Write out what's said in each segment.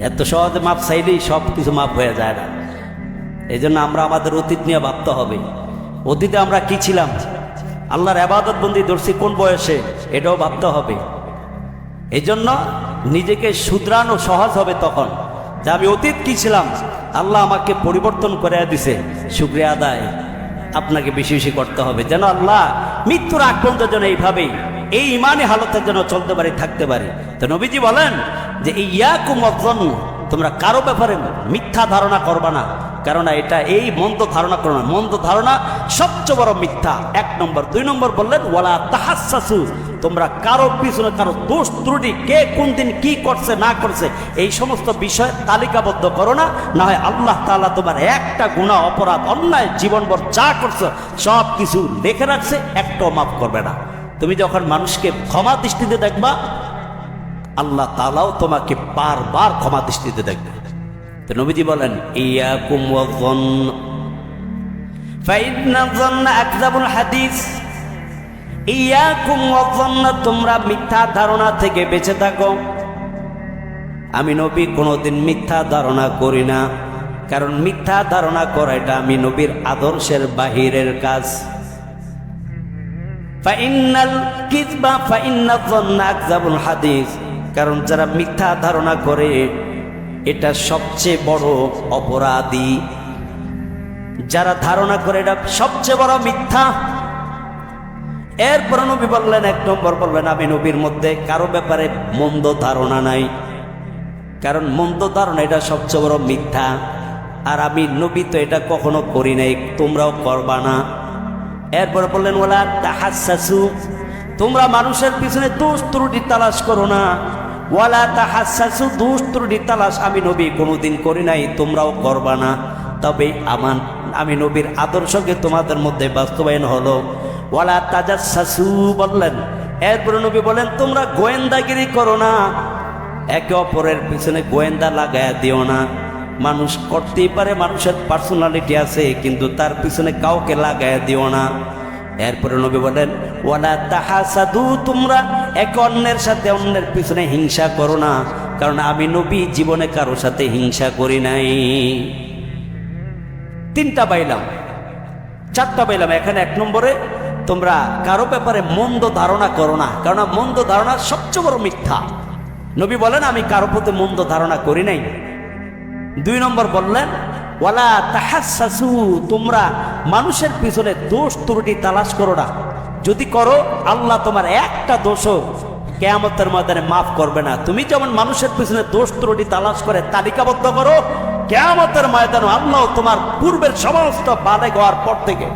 এত সহজে মাপ চাইলেই সব কিছু মাপ হয়ে যায় না। এই জন্য আমরা আমাদের অতীত নিয়ে ভাবতে হবে। অতীতে আমরা কি ছিলাম? আল্লাহর আবাদত বন্দি দর্শী কোন বয়সে? এটাও ভাবতে হবে। এই জন্য নিজেকে শুধরানো সহজ হবে তখন। যে আমি অতীত কি ছিলাম? আল্লাহ আমাকে পরিবর্তন করে দিছে। শুক্রিয়া আদায়। আপনাকে বেশি বেশি করতে হবে। যেন আল্লাহ মৃত্যুর আগ পর্যন্ত যেন এইভাবেই, এই ইমানে হালতের জন্য চলতে পারে, থাকতে পারে। তো নবীজি বলেন যে এই ইয়াকুম অজন তোমরা কারও ব্যাপারে মিথ্যা ধারণা করবা না। কারণ এটা এই মন্দ ধারণা করো না। মন্দ ধারণা সবচেয়ে বড় মিথ্যা। এক নম্বর। দুই নম্বর বললেন, ওয়ালা তাহাসু তোমরা কারও পিছনে কারও দোষ, ত্রুটি, কে কোন দিন কি করছে, না করছে, এই সমস্ত বিষয় তালিকাবদ্ধ করো না। না হয় আল্লাহ তালা তোমার একটা গুণা অপরাধ, অন্যায়, জীবনভর যা করছ, সব কিছু লিখে রাখছে, একটাও মাফ করবে না। তুমি যখন মানুষকে ক্ষমা দৃষ্টিতে দেখবা আল্লাহ তালাও তোমাকে বারবার ক্ষমা দৃষ্টিতে দেখবে। নবীজি বলেন ওয়াজন তোমরা মিথ্যা ধারণা থেকে বেঁচে থাকো। আমি নবী, কোনোদিন মিথ্যা ধারণা করি না। কারণ মিথ্যা ধারণা করা এটা আমি নবীর আদর্শের বাহিরের কাজ। ফাইনাল কিসবা আকযাবুল হাদিস। কারণ যারা মিথ্যা ধারণা করে, এটা সবচেয়ে বড় অপরাধী। যারা ধারণা করে এটা সবচেয়ে বড় মিথ্যা। এরপর নবী বললেন, এক নম্বর বললেন আমি নবীর মধ্যে কারও ব্যাপারে মন্দ ধারণা নাই। কারণ মন্দ ধারণা এটা সবচেয়ে বড় মিথ্যা। আর আমি নবী তো এটা কখনো করি নাই, তোমরাও করবা না। এরপর বললেন ওলা তাহাসু তোমরা মানুষের পিছনে দোষ ত্রুটি তালাশ করো না। ওয়ালা তাহাসু দোষ ত্রুটি তালাশ আমি নবী কোনোদিন করি নাই, তোমরাও করবা না। তবে আমার, আমি নবীর আদর্শকে তোমাদের মধ্যে বাস্তবায়ন হলো। ওয়ালা তাজাসু বললেন, এরপর নবী বলেন, তোমরা গোয়েন্দাগিরি করো না। একে অপরের পিছনে গোয়েন্দা লাগায়া দিও না। মানুষ করতেই পারে, মানুষের পার্সোনালিটি আছে, কিন্তু তার পিছনে কাউকে লাগায়া দিও না। এরপরে নবী বলেন, ওয়ালা তাহাসাদু, তোমরা এক অন্যের সাথে অন্যের পিছনে হিংসা করো না, কারণ আমি নবী, জীবনে কারোর সাথে হিংসা করি নাই। তিনটা পাইলাম, চারটা পাইলাম। এখানে এক নম্বরে, তোমরা কারও ব্যাপারে মন্দ ধারণা করো না, কারণ মন্দ ধারণা সবচেয়ে বড় মিথ্যা। নবী বলেন, আমি কারও প্রতি মন্দ ধারণা করি নাই। দুই নম্বর বললেন, ওয়ালা তাহাসু তোমরা মানুষের পিছনে দোষ, ত্রুটি তালাশ করো না। যদি করো, আল্লাহ তোমার একটা দোষও কেয়ামতের ময়দানে মাফ করবে না। তুমি যেমন মানুষের পিছনে দোষ ত্রুটি তালাশ করে তালিকাবদ্ধ করো, কেয়ামতের ময়দানে আল্লাহ তোমার পূর্বের সমস্ত বাধে হওয়ার পর থেকে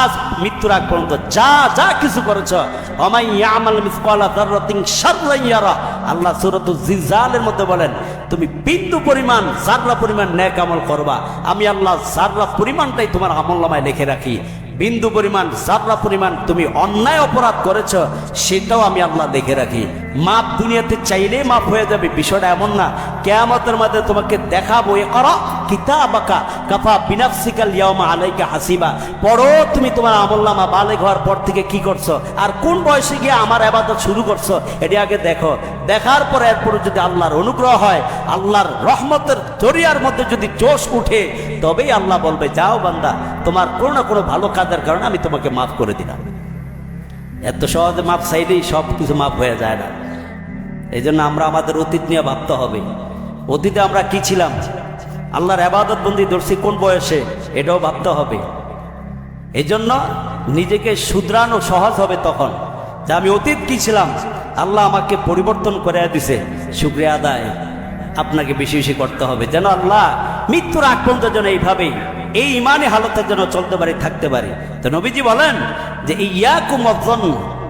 আজ মৃত্যুর আগ পর্যন্ত যা যা কিছু করেছ আমাল আল্লাহ সূরাতুল জিলজালের মধ্যে বলেন, তুমি বিন্দু পরিমাণ জাররা পরিমাণ নেক আমল করবা, আমি আল্লাহ জাররা পরিমাণটাই তোমার আমলনামায় লিখে রাখি। বিন্দু পরিমাণ জাররা পরিমাণ তুমি অন্যায় অপরাধ করেছ সেটাও আমি আল্লাহ দেখে রাখি। মাপ দুনিয়াতে চাইলেই মাপ হয়ে যাবে। বিষয়টা এমন না। কেয়ামতের মধ্যে তোমাকে দেখাবো এ করো, কিতাবাকা কাফা বিনাফসিকাল ইয়ামা আলাইকা হাসিবা। পড়ো, তুমি তোমার আমল্লামা বালেগ হওয়ার পর থেকে কি করছ? আর কোন বয়সে গিয়ে আমার আবাদত শুরু করছ? এটি আগে দেখো। দেখার পর এরপরে যদি আল্লাহর অনুগ্রহ হয়, আল্লাহর রহমতের দরিয়ার মধ্যে যদি জোশ উঠে, তবেই আল্লাহ বলবে, যাও বান্দা, তোমার কোনো না কোনো ভালো কাজের কারণে আমি তোমাকে মাফ করে দিলাম। এত সহজে মাপ চাইলেই সব কিছু মাপ হয়ে যায় না। এই জন্য আমরা আমাদের অতীত নিয়ে ভাবতে হবে। অতীতে আমরা কি ছিলাম? আল্লাহর আবাদত বন্দি দর্শী কোন বয়সে? এটাও ভাবতে হবে। এই জন্য নিজেকে শুধরানো সহজ হবে তখন। যে আমি অতীত কি ছিলাম? আল্লাহ আমাকে পরিবর্তন করে দিছে। শুক্রিয়া আদায়। আপনাকে বেশি বেশি করতে হবে। যেন আল্লাহ মৃত্যুর আগ পর্যন্ত যেন এইভাবেই, এই ইমানে হালতের জন্য চলতে পারি, থাকতে পারি। তো নবীজি বলেন যে, ইয়াকুম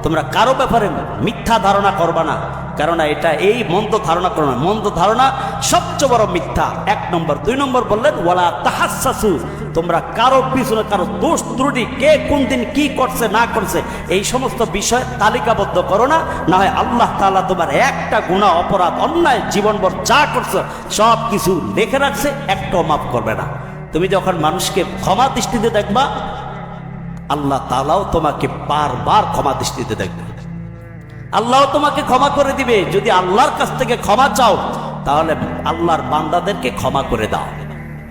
তোমরা কারও ব্যাপারে মিথ্যা ধারণা করবা না। কারণ এটা এই মন্দ ধারণা করো না মন্দ ধারণা সবচেয়ে বড় মিথ্যা। এক নম্বর। দুই নম্বর বললেন, ওয়ালা তাহাসু তোমরা কারও পিছনে কারও দোষ, ত্রুটি, কে কোন দিন কি করছে, না করছে, এই সমস্ত বিষয় তালিকাবদ্ধ করো না। না হয় আল্লাহ তালা তোমার একটা গুণা অপরাধ, অন্যায়, জীবনভর যা করছ, সব কিছু লিখে রাখছে, একটাও মাফ করবে না। তুমি যখন মানুষকে ক্ষমা দৃষ্টিতে দেখবা, আল্লাহ তালাও তোমাকে বারবার ক্ষমা দৃষ্টিতে দেখবে। আল্লাহ তোমাকে ক্ষমা করে দিবে। যদি আল্লাহর কাছ থেকে ক্ষমা চাও, তাহলে আল্লাহর বান্দাদেরকে ক্ষমা করে দাও।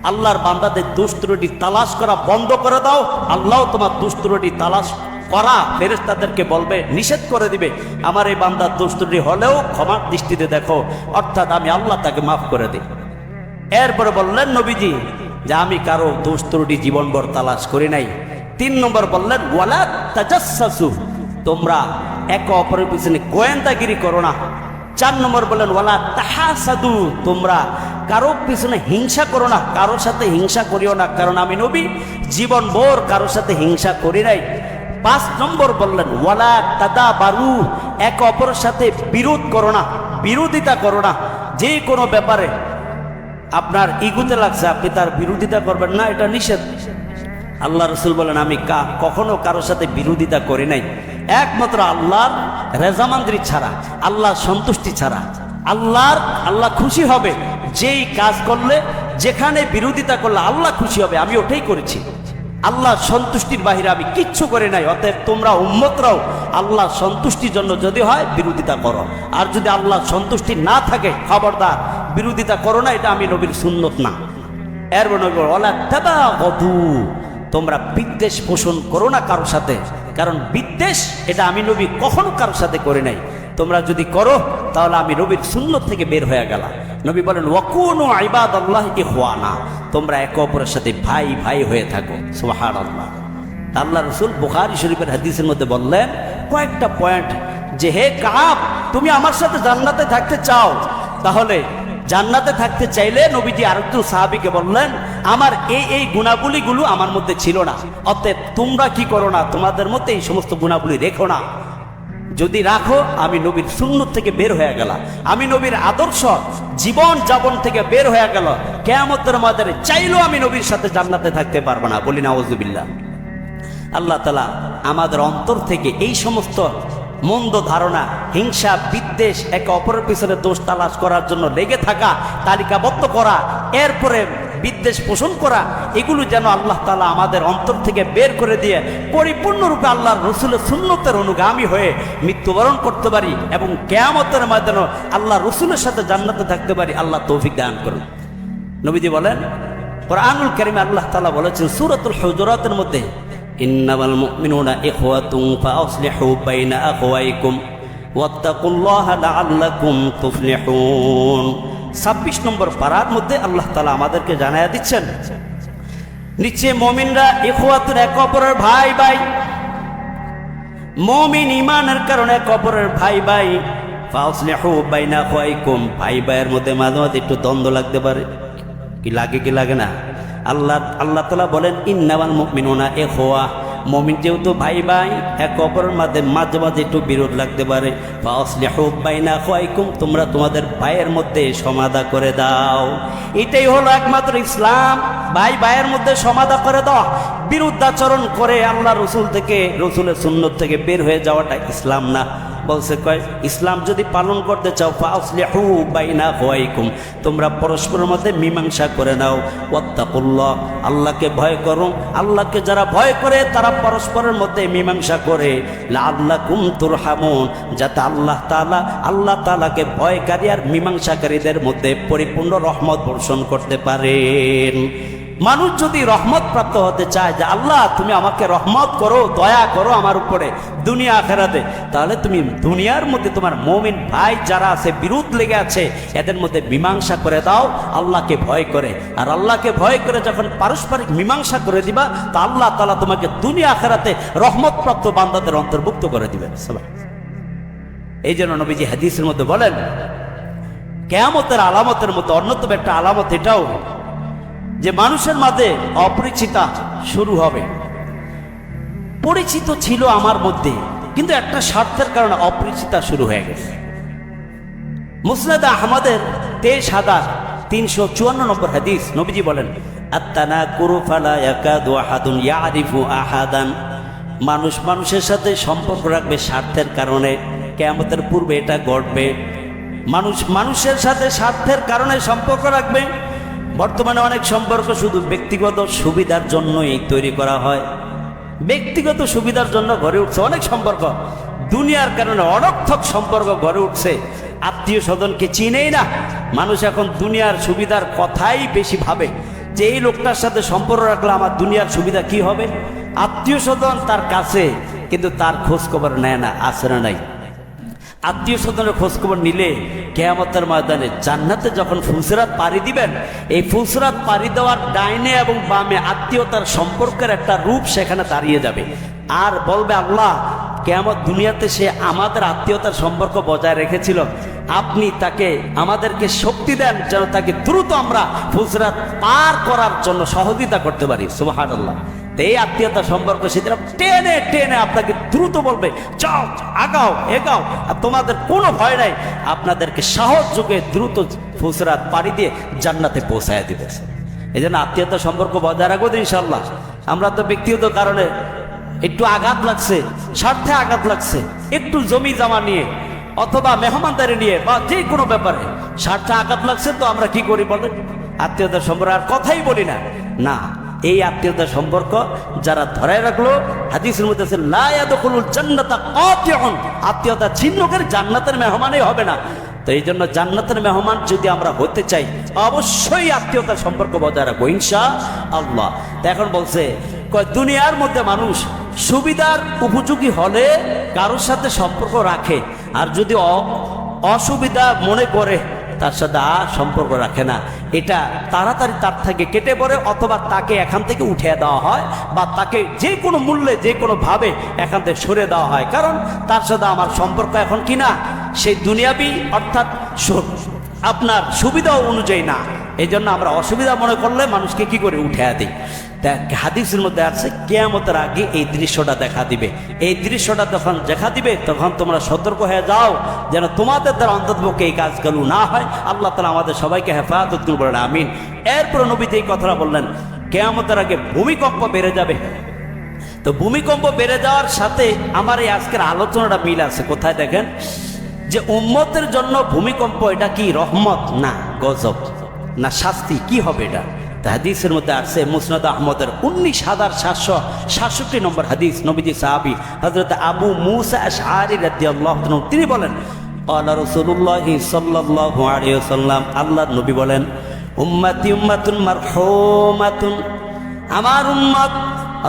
আল্লাহর বান্দাদের দুস্ত্রটি তালাশ করা বন্ধ করে দাও। আল্লাহ তোমার দুস্ত্রটি তালাশ করা ফেরেস্তাদেরকে বলবে, নিষেধ করে দিবে। আমার এই বান্দার দুস্ত্রটি হলেও ক্ষমার দৃষ্টিতে দেখো। অর্থাৎ আমি আল্লাহ তাকে মাফ করে দিই। এরপরে বললেন নবীজি যে আমি কারও দোষ ত্রুটি জীবনভর তালাশ করি নাই। তিন নম্বর বললেন, ওয়ালা তাজাসসু তোমরা একে অপরের পিছনে গোয়েন্দাগিরি করো না। চার নম্বর বললেন, ওয়ালা তাহাসাদু, তোমরা কারও পিছনে হিংসা করো না কারোর সাথে হিংসা করিও না, কারণ আমি নবী জীবন ভোর কারোর সাথে হিংসা করি নাই। পাঁচ নম্বর বললেন, ওয়ালা তাদা বারু এক অপরের সাথে বিরোধ করো না, বিরোধিতা করো না। যে কোনো ব্যাপারে আপনার ইগুতে লাগছে, আপনি তার বিরোধিতা করবেন না, এটা নিষেধ। আল্লাহ রসুল বলেন, আমি কখনো কারোর সাথে বিরোধিতা করি নাই। একমাত্র আল্লাহর রেজামান্দ্রি ছাড়া, আল্লাহর সন্তুষ্টি ছাড়া। আল্লাহর, আল্লাহ খুশি হবে যেই কাজ করলে, যেখানে বিরোধিতা করলে আল্লাহ খুশি হবে, আমি ওটাই করেছি। আল্লাহ সন্তুষ্টির বাহিরে আমি কিচ্ছু করি নাই, অতএব তোমরা উম্মতরাও আল্লাহ সন্তুষ্টির জন্য যদি হয় বিরোধিতা করো। আর যদি আল্লাহ সন্তুষ্টি না থাকে, খবরদার, বিরোধিতা করো না, এটা আমি নবীর সুন্নত না। এর নবী ওলা তোমরা বিদ্বেষ পোষণ করো না কারোর সাথে। কারণ বিদ্বেষ এটা আমি নবী কখনো কারোর সাথে করি নাই। তোমরা যদি করো, তাহলে আমি নবীর সুন্নত থেকে বের হয়ে গেলাম। নবী বলেন, ওয়াকুন আইবাদ আল্লাহ ইহওয়ানা তোমরা একে অপরের সাথে ভাই ভাই হয়ে থাকো। সোহার আল্লাহ আল্লাহ রসুল বুখারি শরীফের হাদিসের মধ্যে বললেন, কয়েকটা পয়েন্ট যে, হে কাপ তুমি আমার সাথে জান্নাতে থাকতে চাও, তাহলে জান্নাতে থাকতে চাইলে নবীজি আরেকজন সাহাবিকে বললেন, আমার এই এই গুণাবলীগুলো আমার মধ্যে ছিল না। অতএব তোমরা কি করো না? তোমাদের মধ্যে এই সমস্ত গুণাবলী রেখো না। যদি রাখো, আমি নবীর সুন্নত থেকে বের হয়ে গেল আমি নবীর আদর্শ জীবন যাপন থেকে বের হয়ে গেল। কেয়ামতের মাদারে চাইলেও আমি নবীর সাথে জান্নাতে থাকতে পারব না। বলি না ওজুবিল্লা আল্লাহ তালা আমাদের অন্তর থেকে এই সমস্ত মন্দ ধারণা, হিংসা, বিদ্বেষ, একে অপরের পিছনে দোষ তালাশ করার জন্য লেগে থাকা, তালিকাবদ্ধ করা, এরপরে বিদ্বেষ পোষণ করা, এগুলো যেন আল্লাহ তালা আমাদের অন্তর থেকে বের করে দিয়ে পরিপূর্ণরূপে আল্লাহর রসুলের সুন্নতের অনুগামী হয়ে মৃত্যুবরণ করতে পারি এবং কেয়ামতের মাধ্যমে আল্লাহ রসুলের সাথে জান্নাতে থাকতে পারি, আল্লাহ তৌফিক দান করুন। নবীজি বলেন, কোরআনুল কারিমে আল্লাহ তালা বলেছেন, সুরতুল হজরাতের মধ্যে ইন্নামাল মুমিনুনা ইখওয়াতুন ফাআসলিহু বাইনা আখওয়াইকুম ওয়াত্তাকুল্লাহা লাআল্লাকুম তুফলিহুন। 26 নম্বর পারার মধ্যে আল্লাহ তাআলা আমাদেরকে জানায়া দিচ্ছেন নিচে মুমিনরা ইখওয়াতুন এক অপরের ভাই ভাই মুমিন ইমানের কারণে এক অপরের ভাই ভাই ফাউসলিহু বাইনা আখওয়াইকুম। ভাই ভাইয়ের মধ্যে মাঝে মাঝে একটু দ্বন্দ্ব লাগতে পারে। কি লাগে কি লাগে না? আল্লাহ আল্লাহ তালা বলেন, ইন্নামাল মুমিনুনা এ হওয়া মমিন যেহেতু ভাই ভাই, এক অপরের মাঝে মাঝে মাঝে একটু বিরোধ লাগতে পারে। ফাসলে হোক বাই না খোয়াইকুম তোমরা তোমাদের ভাইয়ের মধ্যে সমাধা করে দাও। এটাই হলো একমাত্র ইসলাম। ভাই ভাইয়ের মধ্যে সমাধা করে দাও। বিরুদ্ধাচরণ করে আল্লাহ রসুল থেকে, রসুলের সুন্নত থেকে বের হয়ে যাওয়াটা ইসলাম না। বলছে, কয়, ইসলাম যদি পালন করতে চাও ফাউসলিহু তোমরা পরস্পরের মধ্যে মীমাংসা করে নাও। ওয়াত্তাকুল্লাহ, আল্লাহকে ভয় করো। আল্লাহকে যারা ভয় করে, তারা পরস্পরের মধ্যে মীমাংসা করে। লাআল্লাকুম তুরহামুন, যাতে আল্লাহ তাআলা, আল্লাহ তাআলাকে ভয়কারী আর মীমাংসাকারীদের মধ্যে পরিপূর্ণ রহমত বর্ষণ করতে পারেন। মানুষ যদি রহমত প্রাপ্ত হতে চায় যে আল্লাহ, তুমি আমাকে রহমত করো, দয়া করো আমার উপরে, দুনিয়া আখেরাতে, তাহলে তুমি দুনিয়ার মধ্যে তোমার মমিন ভাই যারা আছে বিরোধ লেগে আছে, এদের মধ্যে মীমাংসা করে দাও, আল্লাহকে ভয় করে। আর আল্লাহকে ভয় করে যখন পারস্পরিক মীমাংসা করে দিবা, তা আল্লাহ তালা তোমাকে দুনিয়া আখেরাতে রহমত প্রাপ্ত বান্দাদের অন্তর্ভুক্ত করে সবাই। এই জন্য নবীজি হাদিসের মধ্যে বলেন, কেয়ামতের আলামতের মধ্যে অন্যতম একটা আলামত এটাও যে মানুষের মাঝে অপরিচিতা শুরু হবে। পরিচিত ছিল আমার মধ্যে, কিন্তু একটা স্বার্থের কারণে অপরিচিতা শুরু হয়ে গেছে। মুসনাদ আহমদের তেইশ হাজার তিনশো চুয়ান্ন নম্বর হাদিস নবীজি বলেন আহাদুন। মানুষ মানুষের সাথে সম্পর্ক রাখবে স্বার্থের কারণে, কেয়ামতের পূর্বে এটা ঘটবে। মানুষ মানুষের সাথে স্বার্থের কারণে সম্পর্ক রাখবে বর্তমানে অনেক সম্পর্ক শুধু ব্যক্তিগত সুবিধার জন্যই তৈরি করা হয়। ব্যক্তিগত সুবিধার জন্য গড়ে উঠছে অনেক সম্পর্ক। দুনিয়ার কারণে অনর্থক সম্পর্ক গড়ে উঠছে। আত্মীয় স্বজনকে চিনেই না। মানুষ এখন দুনিয়ার সুবিধার কথাই বেশি ভাবে। যে এই লোকটার সাথে সম্পর্ক রাখলে আমার দুনিয়ার সুবিধা কি হবে? আত্মীয় স্বজন তার কাছে, কিন্তু তার খোঁজ খবর নেয় না, আসে না, নাই। আত্মীয় স্বজনের খোঁজখবর নিলে কেয়ামতের ময়দানে জান্নাতে যখন ফুলসরাত পাড়ি দিবেন, এই ফুলসরাত পাড়ি দেওয়ার ডাইনে এবং বামে আত্মীয়তার সম্পর্কের একটা রূপ সেখানে দাঁড়িয়ে যাবে। আর বলবে, আল্লাহ, কেয়ামত দুনিয়াতে সে আমাদের আত্মীয়তার সম্পর্ক বজায় রেখেছিল। আপনি তাকে, আমাদেরকে শক্তি দেন যেন তাকে দ্রুত আমরা ফুলসরাত পার করার জন্য সহযোগিতা করতে পারি। সুবাহ আল্লাহ এই আত্মীয়তা সম্পর্ক সেদিন টেনে টেনে আপনাকে দ্রুত বলবে, যাও, আগাও, এগাও। আর তোমাদের কোনো ভয় নাই, আপনাদেরকে সাহস যুগে দ্রুত ফুসরাত পাড়ি দিয়ে জান্নাতে পৌঁছায় দিবে। এই জন্য আত্মীয়তা সম্পর্ক বজায় রাখব ইনশাল্লাহ আমরা তো ব্যক্তিগত কারণে একটু আঘাত লাগছে, স্বার্থে আঘাত লাগছে, একটু জমি জমা নিয়ে অথবা মেহমানদারি নিয়ে বা যে কোনো ব্যাপারে স্বার্থে আঘাত লাগছে তো আমরা কি করি বলেন? আত্মীয়তার সম্পর্ক আর কথাই বলি না। না এই আত্মীয়তার সম্পর্ক যারা ধরায় রাখল, হাদিসের মধ্যে আছে লায়াদখুলুল জান্নাতা কাতিউন আত্মীয়তা ছিন্নকের জান্নাতের মেহমানই হবে না। তো এই জন্য জান্নাতের মেহমান যদি আমরা হতে চাই, অবশ্যই আত্মীয়তার সম্পর্ক বজায় রাখব ইনশা আল্লাহ এখন বলছে, কয়, দুনিয়ার মধ্যে মানুষ সুবিধার উপযোগী হলে কারোর সাথে সম্পর্ক রাখে। আর যদি অসুবিধা মনে করে, তার সাথে সম্পর্ক রাখে না। এটা তাড়াতাড়ি তার থেকে কেটে পড়ে অথবা তাকে এখান থেকে উঠে দেওয়া হয় বা তাকে যে কোনো মূল্যে, যে কোনোভাবে এখান থেকে সরে দেওয়া হয়। কারণ তার সাথে আমার সম্পর্ক এখন কি না? সেই দুনিয়াবি, অর্থাৎ আপনার সুবিধা অনুযায়ী না। এই জন্য আমরা অসুবিধা মনে করলে মানুষকে কি করে উঠে দিই? হাদিসের মধ্যে আছে, কেয়ামতের আগে এই দৃশ্যটা দেখা দিবে। এই দৃশ্যটা যখন দেখা দিবে, তখন তোমরা সতর্ক হয়ে যাও যেন তোমাদের দ্বারা অন্ততপক্ষে এই কাজগুলো না হয়। আল্লাহ তালা আমাদের সবাইকে হেফাজত করুন আমিন। এরপর নবীতে এই কথাটা বললেন, কেয়ামতের আগে ভূমিকম্প বেড়ে যাবে। তো ভূমিকম্প বেড়ে যাওয়ার সাথে আমার এই আজকের আলোচনাটা মিল আছে। কোথায় দেখেন? যে উম্মতের জন্য ভূমিকম্প এটা কি, রহমত? না, গজব। না শাস্তি, কি হবে এটা? হাদিসের মধ্যে আছে, মুসনাদ আহমদের উনিশ হাজার সাতশো সাতষট্টি নম্বর হাদিস, নবীজি সাহাবি হজরত আবু মুসা আশআরি রাদিয়াল্লাহু তিনি বলেন আল্লাহ রসুল্লাহ সাল্লাহ আলিয়াল্লাম আল্লাহ নবী বলেন, উম্মাতি উম্মাতুন মারহুমাতুন আমার উম্মত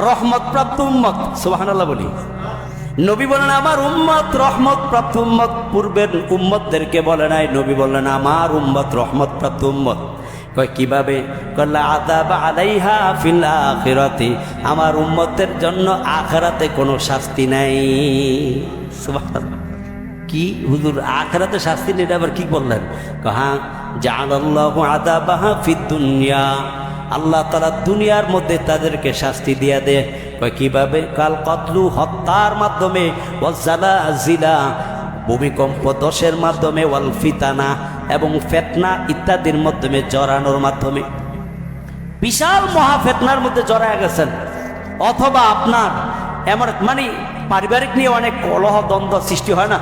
রহমত প্রাপ্ত উম্মত সুবহানাল্লাহ বলি। নবী বলেন, আমার উম্মত রহমত প্রাপ্ত উম্মত পূর্বের উম্মতদেরকে বলে নাই, নবী বললেন, আমার উম্মত রহমত প্রাপ্ত উম্মত কয়, কীভাবে? কল্লা আদাব আলাইহা ফিল আখিরাতি। আমার উম্মতের জন্য আখরাতে কোনো শাস্তি নাই। কি? হুজুর, আখরাতে শাস্তি নেই আবার কি বললেন? হ্যাঁ জানাল্লাহু আদাবাহা ফিদ দুনিয়া। আল্লাহ তারা দুনিয়ার মধ্যে তাদেরকে শাস্তি দিয়ে দেয় কীভাবে? কাল কতলু হত্যার মাধ্যমে ওয়াজালা জিলা ভূমিকম্প দশের মাধ্যমে, ওয়াল ফিতানা এবং ফেতনা ইত্যাদির মাধ্যমে জড়ানোর মাধ্যমে। বিশাল মহা ফেতনার মধ্যে জড়ায় গেছেন। অথবা আপনার এমন মানে পারিবারিক নিয়ে অনেক কলহ দ্বন্দ্ব সৃষ্টি হয় না?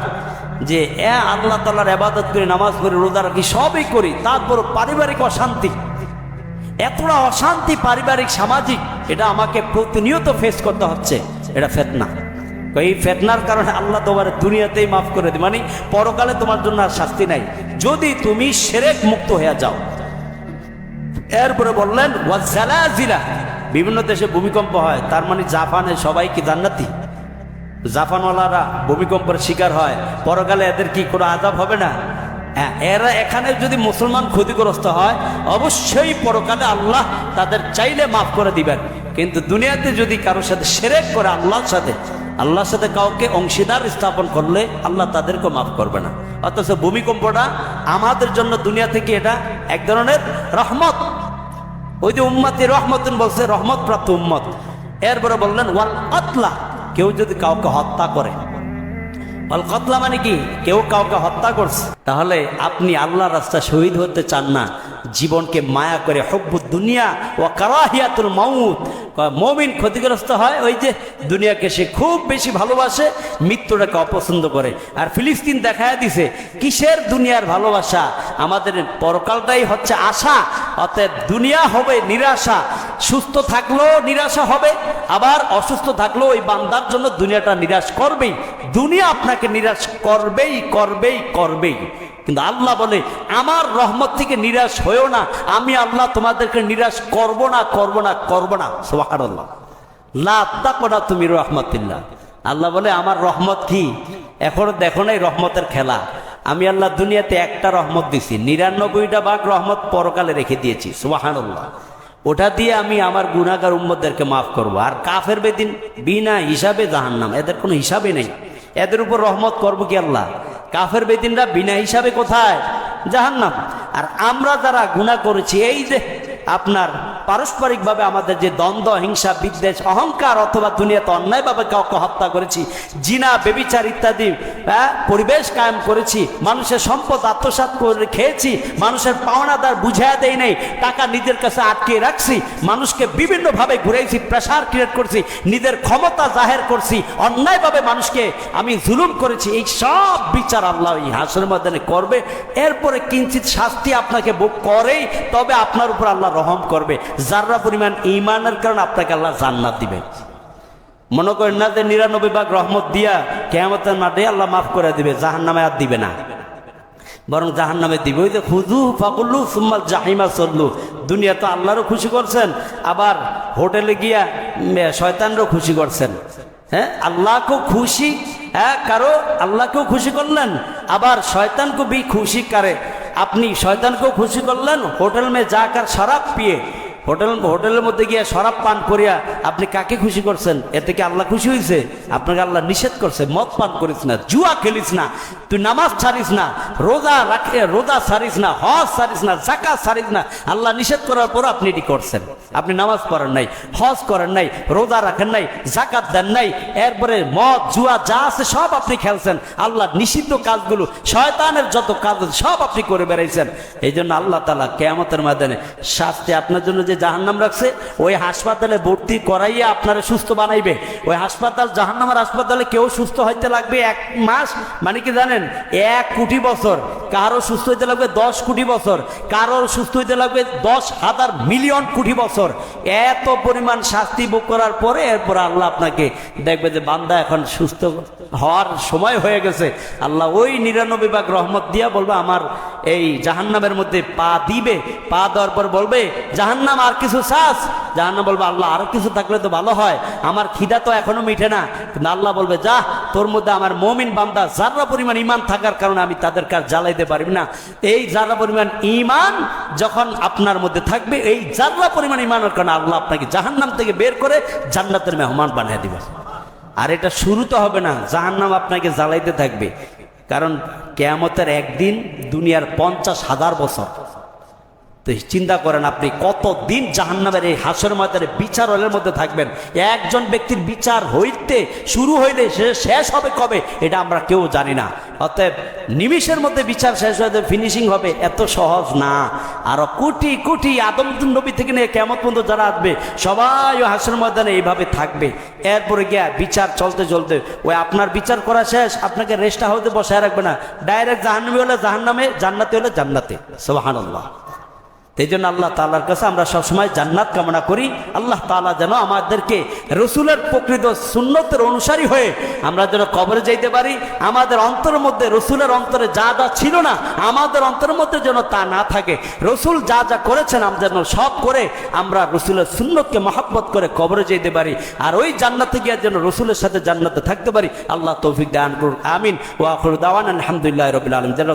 যে, এ, আল্লাহ তাল্লাহর আবাদত করি, নামাজ করি, রোজা রাখি, সবই করি তারপর পারিবারিক অশান্তি। এতটা অশান্তি পারিবারিক, সামাজিক, এটা আমাকে প্রতিনিয়ত ফেস করতে হচ্ছে। এটা ফেতনা। এই ফেতনার কারণে আল্লাহ তোমার দুনিয়াতেই মাফ করে দি মানে পরকালে তোমার জন্য আর শাস্তি নাই। যদি তুমি সেরেক মুক্ত হয়ে যাও। এরপরে বললেন ওয়াজালাজিলা। বিভিন্ন দেশে ভূমিকম্প হয় তার মানে জাপানে সবাই কি জান্নাতি? জাপানওয়ালারা ভূমিকম্পের শিকার হয় পরকালে এদের কি কোনো আজাব হবে না? হ্যাঁ, এরা এখানে যদি মুসলমান ক্ষতিগ্রস্ত হয় অবশ্যই পরকালে আল্লাহ তাদের চাইলে মাফ করে দিবেন। কিন্তু দুনিয়াতে যদি কারোর সাথে সেরেক করে আল্লাহর সাথে আল্লাহর সাথে কাউকে অংশীদার স্থাপন করলে আল্লাহ তাদেরকে মাফ করবে না। অথচ ভূমিকম্পটা আমাদের জন্য দুনিয়া থেকে এটা এক ধরনের রহমত। ওই যে উম্মাতি রহমতুন বলছে রহমত প্রাপ্ত উম্মত। এরপরে বললেন, ওয়াল কতলা? কেউ যদি কাউকে হত্যা করে। ওয়াল কতলা মানে কি? কেউ কাউকে হত্যা করছে। তাহলে আপনি আল্লাহ রাস্তা শহীদ হতে চান না। জীবনকে মায়া করে হব্বু দুনিয়া ও কারাহিয়াতুল মাউত। মমিন ক্ষতিগ্রস্ত হয়, ওই যে দুনিয়াকে সে খুব বেশি ভালোবাসে, মৃত্যুটাকে অপছন্দ করে। আর ফিলিস্তিন দেখায় দিছে, কিসের দুনিয়ার ভালোবাসা? আমাদের পরকালটাই হচ্ছে আশা, অতএব দুনিয়া হবে নিরাশা। সুস্থ থাকলেও নিরাশা হবে, আবার অসুস্থ থাকলেও ওই বান্দার জন্য দুনিয়াটা নিরাশ করবেই। দুনিয়া আপনাকে নিরাশ করবেই করবেই করবেই। কিন্তু আল্লাহ বলে, আমার রহমত থেকে নিরাশ হয়েও না, আমি আল্লাহ তোমাদেরকে নিরাশ করব না করব না করব না। সোহার আল্লাহ লাত্তা করা তুমি রহমতিল্লাহ। আল্লাহ বলে, আমার রহমত কি? এখনও দেখো নাই রহমতের খেলা। আমি আল্লাহ দুনিয়াতে একটা রহমত দিছি, নিরানব্বইটা ভাগ রহমত পরকালে রেখে দিয়েছি। সোহান ওটা দিয়ে আমি আমার গুণাগার উম্মদেরকে মাফ করব। আর কাফের বেদিন বিনা হিসাবে জাহান্নাম, এদের কোনো হিসাবে নেই। এদের উপর রহমত করব কি আল্লাহ? কাফের বেদিনরা বিনা হিসাবে কোথায়? জাহান্নাম। আর আমরা যারা গুণা করেছি এই যে আপনার পারস্পরিকভাবে আমাদের যে দ্বন্দ্ব হিংসা বিদ্বেষ অহংকার অথবা দুনিয়াতে অন্যায়ভাবে কাউকে হত্যা করেছি জিনা বেবিচার ইত্যাদি হ্যাঁ, পরিবেশ কায়েম করেছি মানুষের সম্পদ আত্মসাৎ করে খেয়েছি মানুষের পাওনাদার বুঝাইয়া দেয় নেই টাকা নিজের কাছে আটকে রাখছি মানুষকে বিভিন্নভাবে ঘুরেছি প্রেশার ক্রিয়েট করছি নিজের ক্ষমতা জাহের করছি অন্যায়ভাবে মানুষকে আমি জুলুম করেছি এই সব বিচার আল্লাহ এই হাসের ময়দানে করবে। এরপরে কিঞ্চিত শাস্তি আপনাকে ভোগ করেই তবে আপনার উপর আল্লাহ রহম করবে। যাররা পরিমাণ ইমানের কারণে আপনাকে আল্লাহ জান্নাত দিবে মনে করেন না যে নিরানব্বই ভাগ রহমত দিয়া কেমতের মাঠে আল্লাহ মাফ করে দিবে জাহান নামে আর দিবে না। বরং জাহান নামে দিবে। ওই যে খুজু ফাকুল্লু সুম্মাল জাহিমা চল্লু দুনিয়া তো আল্লাহরও খুশি করছেন, আবার হোটেলে গিয়া শয়তানরও খুশি করছেন। হ্যাঁ? আল্লাহকেও খুশি হ্যাঁ কারও আল্লাহকেও খুশি করলেন, আবার শয়তানকে বি খুশি করে। আপনি শয়তানকেও খুশি করলেন, হোটেল মে যাকার শরাব পিয়ে হোটেল হোটেলের মধ্যে গিয়ে শরাব পান করিয়া আপনি কাকে খুশি করছেন? এতে কি আল্লাহ খুশি হয়েছে আপনাকে আল্লাহ নিষেধ করছে, মদ পান করিস না, জুয়া খেলিস না, তুই নামাজ ছাড়িস না, রোজা রাখে রোজা ছাড়িস না, হজ ছাড়িস না জাকাত ছাড়িস না, আল্লাহ নিষেধ করার পর আপনি এটি করছেন। আপনি নামাজ পড়েন নাই, হজ করেন নাই, রোজা রাখেন নাই জাকাত দেন নাই, এরপরে মদ, জুয়া যা আছে সব আপনি খেলছেন, আল্লাহ নিষিদ্ধ কাজগুলো, শয়তানের যত কাজ সব আপনি করে বেড়াইছেন। এই জন্য আল্লাহ তালা কেয়ামতের মাধ্যমে শাস্তি আপনার জন্য যে জাহান্নাম রাখছে, ওই হাসপাতালে ভর্তি করাইয়া আপনারা সুস্থ বানাইবে। ওই হাসপাতাল, জাহান্নামের হাসপাতালে কেউ সুস্থ হইতে লাগবে এক মাস মানে কি জানেন, এক কোটি বছর। কারও সুস্থ হইতে লাগবে দশ কোটি বছর, কারও সুস্থ হইতে লাগবে দশ হাজার মিলিয়ন কোটি বছর। এত পরিমাণ শাস্তি ভোগ করার পরে এরপর আল্লাহ আপনাকে দেখবে যে বান্দা এখন সুস্থ হওয়ার সময় হয়ে গেছে। আল্লাহ ওই নিরানব্বই ভাগ রহমত দিয়া বলবে, আমার এই জাহান্নামের মধ্যে পা দিবে। পা দেওয়ার পর বলবে, জাহান্নাম আর কিছু চাস? জাহান্নাম বলবে, আল্লাহ, আরও কিছু থাকলে তো ভালো হয়। আমার খিদা তো এখনও মিঠে না। কিন্তু আল্লাহ বলবে, যা, তোর মধ্যে আমার মমিন বান্দা যারা পরিমাণ ইমান থাকার কারণে আমি তাদের কাজ জ্বালাইতে পারবি না। এই যারা পরিমাণ ইমান যখন আপনার মধ্যে থাকবে, এই যারা পরিমাণ ইমানের কারণে আল্লাহ আপনাকে জাহান্নাম থেকে বের করে জান্নাতের মেহমান বানিয়ে দিবে। আর এটা শুরু তো হবে না, জাহান্নাম আপনাকে জ্বালাইতে থাকবে। কারণ কেয়ামতের একদিন দুনিয়ার পঞ্চাশ হাজার বছর তো চিন্তা করেন আপনি কত দিন জাহান্নামের এই হাসর ময়দানে বিচার হলের মধ্যে থাকবেন? একজন ব্যক্তির বিচার হইতে শুরু হইলে সে শেষ হবে কবে? এটা আমরা কেউ জানি না। অতএব নিমিষের মধ্যে বিচার শেষ হয়ে ফিনিশিং হবে, এত সহজ না। আরও কোটি কোটি আদম নবী থেকে নিয়ে কেমন পর্যন্ত যারা আসবে, সবাই ওই হাসর ময়দানে এইভাবে থাকবে। এরপরে গিয়া বিচার চলতে চলতে, ওই আপনার বিচার করা শেষ, আপনাকে রেস্টা হতে বসায় রাখবে না। ডাইরেক্ট জাহান্নামে হলে জাহান্নামে, জান্নাতে হলে জান্নাতে। সুবহানাল্লাহ। এই জন্য আল্লাহ তালার কাছে আমরা সবসময় জান্নাত কামনা করি। আল্লাহ তালা যেন আমাদেরকে রসুলের প্রকৃত সুন্নতের অনুসারী হয়ে আমরা যেন কবরে যাইতে পারি, আমাদের অন্তরের মধ্যে রসুলের অন্তরে যা যা ছিল না, আমাদের অন্তরের মধ্যে যেন তা না থাকে। রসুল যা যা করেছেন, আমরা যেন সব করে আমরা রসুলের সুন্নতকে মহাব্বত করে কবরে যেতে পারি। আর ওই জান্নাতে গিয়ে যেন রসুলের সাথে জান্নাতে থাকতে পারি। আল্লাহ তৌফিক দান আমিন। ওয়াকুর দাওয়ান আলহামদুলিল্লাহ রবিল আলম যেন